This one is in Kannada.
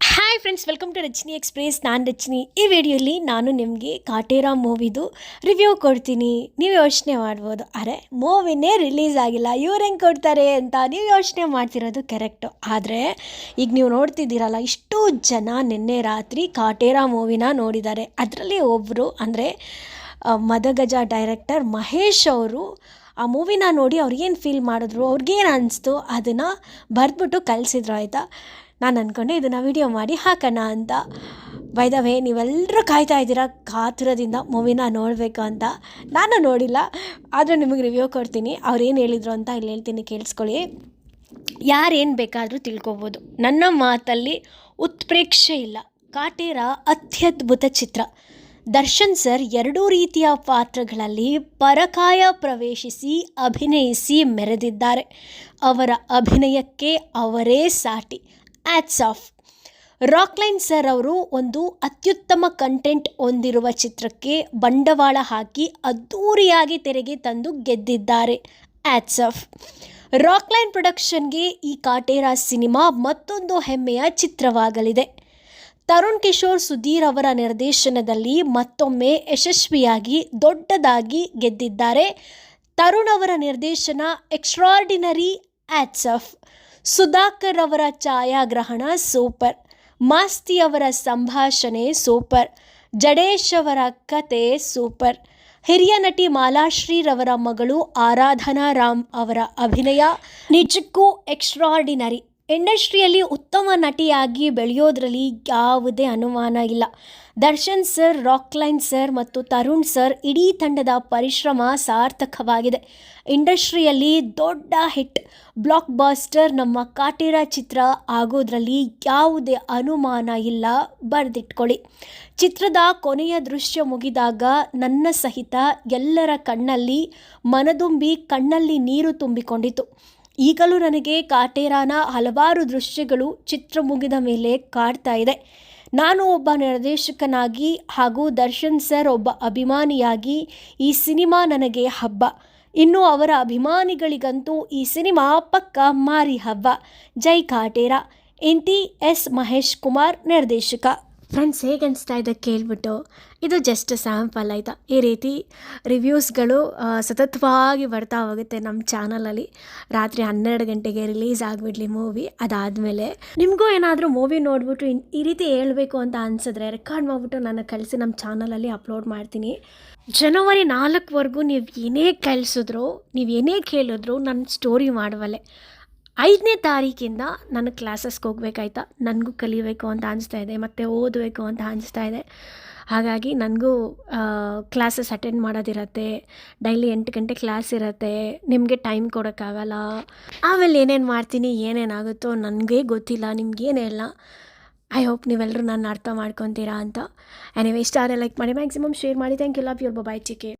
Hi friends welcome to Rachini express ನಾನು ರಚಿನಿ. ಈ ವಿಡಿಯೋಲಿ ನಾನು ನಿಮಗೆ ಕಾಟೇರಾ ಮೂವಿದು ರಿವ್ಯೂ ಕೊಡ್ತೀನಿ. ನೀವು ಯೋಚನೆ ಮಾಡ್ಬೋದು. ಅರೆ ಮೂವಿನೇ ರಿಲೀಸ್ ಆಗಿಲ್ಲ. ಇವ್ರು ಹೆಂಗೆ ಕೊಡ್ತಾರೆ ಅಂತ ನೀವು ಯೋಚನೆ ಮಾಡ್ತಿರೋದು ಕರೆಕ್ಟು ಆದರೆ, ಈಗ ನೀವು ನೋಡ್ತಿದ್ದೀರಲ್ಲ, ಇಷ್ಟು ಜನ ನಿನ್ನೆ ರಾತ್ರಿ ಕಾಟೇರಾ ಮೂವಿನ ನೋಡಿದ್ದಾರೆ. ಅದರಲ್ಲಿ ಒಬ್ಬರು ಅಂದರೆ ಮದಗಜ ಡೈರೆಕ್ಟರ್ ಮಹೇಶ್ ಅವರು ಆ ಮೂವಿನ ನೋಡಿ ಅವ್ರಿಗೇನು ಫೀಲ್ ಮಾಡಿದ್ರು ಅವ್ರಿಗೇನು ಅನಿಸ್ತು, ಅದನ್ನು ಬರೆದ್ಬಿಟ್ಟು ಕಲಿಸಿದ್ರು ಆಯಿತಾ? ನಾನು ಅಂದ್ಕೊಂಡೆ ಇದನ್ನು ವಿಡಿಯೋ ಮಾಡಿ ಹಾಕೋಣ ಅಂತ. ಬೈ ದ ವೇ ನೀವೆಲ್ಲರೂ ಕಾಯ್ತಾ ಇದ್ದೀರಾ? ಕಾತುರದಿಂದ ಮೂವಿನ ನೋಡಬೇಕು ಅಂತ. ನಾನು ನೋಡಿಲ್ಲ, ಆದರೆ ನಿಮಗೆ ರಿವ್ಯೂ ಕೊಡ್ತೀನಿ. ಅವ್ರು ಏನು ಹೇಳಿದರು ಅಂತ ಇಲ್ಲಿ ಹೇಳ್ತೀನಿ, ಕೇಳಿಸ್ಕೊಳ್ಳಿ. ಯಾರೇನು ಬೇಕಾದರೂ ತಿಳ್ಕೊಬೋದು. ನನ್ನ ಮಾತಲ್ಲಿ ಉತ್ಪ್ರೇಕ್ಷೆ ಇಲ್ಲ. ಕಾಟೇರ ಅತ್ಯದ್ಭುತ ಚಿತ್ರ. ದರ್ಶನ್ ಸರ್ ಎರಡೂ ರೀತಿಯ ಪಾತ್ರಗಳಲ್ಲಿ ಪರಕಾಯ ಪ್ರವೇಶಿಸಿ, ಅಭಿನಯಿಸಿ ಮೆರೆದಿದ್ದಾರೆ. ಅವರ ಅಭಿನಯಕ್ಕೆ ಅವರೇ ಸಾಟಿ. ಆ್ಯಟ್ಸ್ ಆಫ್ ರಾಕ್ಲೈನ್ ಸರ್ ಅವರು ಒಂದು ಅತ್ಯುತ್ತಮ ಕಂಟೆಂಟ್ ಹೊಂದಿರುವ ಚಿತ್ರಕ್ಕೆ ಬಂಡವಾಳ ಹಾಕಿ ಅದ್ಧೂರಿಯಾಗಿ ತೆರೆಗೆ ತಂದು ಗೆದ್ದಿದ್ದಾರೆ ಆ್ಯಟ್ಸ್ ಆಫ್ ರಾಕ್ಲೈನ್ ಪ್ರೊಡಕ್ಷನ್ಗೆ ಈ ಕಾಟೇರಾ ಸಿನಿಮಾ ಮತ್ತೊಂದು ಹೆಮ್ಮೆಯ ಚಿತ್ರವಾಗಲಿದೆ. ತರುಣ್ ಕಿಶೋರ್ ಸುಧೀರ್ ಅವರ ನಿರ್ದೇಶನದಲ್ಲಿ ಮತ್ತೊಮ್ಮೆ ಯಶಸ್ವಿಯಾಗಿ ದೊಡ್ಡದಾಗಿ ಗೆದ್ದಿದ್ದಾರೆ ತರುಣ್ ಅವರ ನಿರ್ದೇಶನ ಎಕ್ಸ್ಟ್ರಾರ್ಡಿನರಿ ಆಟ್ಸ್ ಆಫ್ ಸುಧಾಕರ್ ಅವರ ಛಾಯಾಗ್ರಹಣ ಸೂಪರ್. ಮಾಸ್ತಿ ಅವರ ಸಂಭಾಷಣೆ ಸೂಪರ್. ಜಡೇಶ್ ಅವರ ಕತೆ ಸೂಪರ್. ಹಿರಿಯ ನಟಿ ಮಾಲಾಶ್ರೀರವರ ಮಗಳು ಆರಾಧನಾ ರಾಮ್ ಅವರ ಅಭಿನಯ. ನಿಜಕ್ಕೂ ಎಕ್ಸ್ಟ್ರಾರ್ಡಿನರಿ. ಇಂಡಸ್ಟ್ರಿಯಲ್ಲಿ ಉತ್ತಮ ನಟಿಯಾಗಿ ಬೆಳೆಯೋದ್ರಲ್ಲಿ ಯಾವುದೇ ಅನುಮಾನ ಇಲ್ಲ. ದರ್ಶನ್ ಸರ್, ರಾಕ್ಲೈನ್ ಸರ್ ಮತ್ತು ತರುಣ್ ಸರ್ ಇಡೀ ತಂಡದ ಪರಿಶ್ರಮ ಸಾರ್ಥಕವಾಗಿದೆ. ಇಂಡಸ್ಟ್ರಿಯಲ್ಲಿ ದೊಡ್ಡ ಹಿಟ್ ಬ್ಲಾಕ್ ಬಾಸ್ಟರ್ ನಮ್ಮ ಕಾಟೇರ ಚಿತ್ರ ಆಗೋದ್ರಲ್ಲಿ ಯಾವುದೇ ಅನುಮಾನ ಇಲ್ಲ, ಬರೆದಿಟ್ಕೊಳ್ಳಿ. ಚಿತ್ರದ ಕೊನೆಯ ದೃಶ್ಯ ಮುಗಿದಾಗ ನನ್ನ ಸಹಿತ ಎಲ್ಲರ ಕಣ್ಣಲ್ಲಿ ಮನದುಂಬಿ ಕಣ್ಣಲ್ಲಿ ನೀರು ತುಂಬಿಕೊಂಡಿತು ಈಗಲೂ ನನಗೆ ಕಾಟೇರಾನ ಹಲವಾರು ದೃಶ್ಯಗಳು ಚಿತ್ರ ಮುಗಿದ ಮೇಲೆ ಕಾಡ್ತಾ ಇದೆ. ನಾನು ಒಬ್ಬ ನಿರ್ದೇಶಕನಾಗಿ ಹಾಗೂ ದರ್ಶನ್ ಸರ್ ಒಬ್ಬ ಅಭಿಮಾನಿಯಾಗಿ ಈ ಸಿನಿಮಾ ನನಗೆ ಹಬ್ಬ. ಇನ್ನು ಅವರ ಅಭಿಮಾನಿಗಳಿಗಂತೂ ಈ ಸಿನಿಮಾ ಪಕ್ಕ ಮಾರಿ ಹಬ್ಬ. ಜೈ ಕಾಟೇರ. ಟಿ ಎಸ್ ಮಹೇಶ್ ಕುಮಾರ್ ನಿರ್ದೇಶಕ. ಫ್ರೆಂಡ್ಸ್, ಹೇಗೆ ಅನಿಸ್ತಾ ಇದೆ ಕೇಳ್ಬಿಟ್ಟು, ಇದು ಜಸ್ಟ್ ಸ್ಯಾಂಪಲ್ ಆಯಿತಾ? ಈ ರೀತಿ ರಿವ್ಯೂಸ್ಗಳು ಸತತವಾಗಿ ಬರ್ತಾ ಹೋಗುತ್ತೆ ನಮ್ಮ ಚಾನಲಲ್ಲಿ. ರಾತ್ರಿ ಹನ್ನೆರಡು ಗಂಟೆಗೆ ರಿಲೀಸ್ ಆಗಿಬಿಡ್ಲಿ ಮೂವಿ ಅದಾದಮೇಲೆ ನಿಮಗೂ ಏನಾದರೂ ಮೂವಿ ನೋಡಿಬಿಟ್ಟು ಈ ರೀತಿ ಹೇಳಬೇಕು ಅಂತ ಅನಿಸಿದ್ರೆ ರೆಕಾರ್ಡ್ ಮಾಡಿಬಿಟ್ಟು ನನ್ನ ಕಳಿಸಿ ನಮ್ಮ ಚಾನಲಲ್ಲಿ ಅಪ್ಲೋಡ್ ಮಾಡ್ತೀನಿ. ಜನವರಿ ನಾಲ್ಕುವರೆಗೂ ನೀವು ಏನೇ ಕಳಿಸಿದ್ರು, ನೀವು ಏನೇ ಕೇಳಿದ್ರು ನಾನು ಸ್ಟೋರಿ ಮಾಡುವಲ್ಲೆ. ಐದನೇ ತಾರೀಕಿಂದ ನನಗೆ ಕ್ಲಾಸಸ್ಗೆ ಹೋಗ್ಬೇಕಾಯ್ತಾ. ನನಗೂ ಕಲಿಬೇಕು ಅಂತ ಅನಿಸ್ತಾ ಇದೆ, ಮತ್ತು ಓದಬೇಕು ಅಂತ ಅನಿಸ್ತಾ ಇದೆ. ಹಾಗಾಗಿ ನನಗೂ ಕ್ಲಾಸಸ್ ಅಟೆಂಡ್ ಮಾಡೋದಿರತ್ತೆ. ಡೈಲಿ ಎಂಟು ಗಂಟೆ ಕ್ಲಾಸ್ ಇರುತ್ತೆ. ನಿಮಗೆ ಟೈಮ್ ಕೊಡೋಕ್ಕಾಗಲ್ಲ. ಆಮೇಲೆ ಏನೇನು ಮಾಡ್ತೀನಿ, ಏನೇನಾಗುತ್ತೋ ನನಗೇ ಗೊತ್ತಿಲ್ಲ, ನಿಮ್ಗೇನು ಇಲ್ಲ. ಐ ಹೋಪ್ ನೀವೆಲ್ಲರೂ ನನ್ನ ಅರ್ಥ ಮಾಡ್ಕೊತೀರಾ ಅಂತ. ಎನಿವೆ ಇಷ್ಟ ಆದರೆ ಲೈಕ್ ಮಾಡಿ ಮ್ಯಾಕ್ಸಿಮಮ್ ಶೇರ್ ಮಾಡಿ. Thank you love your bye ಚಿಕೆ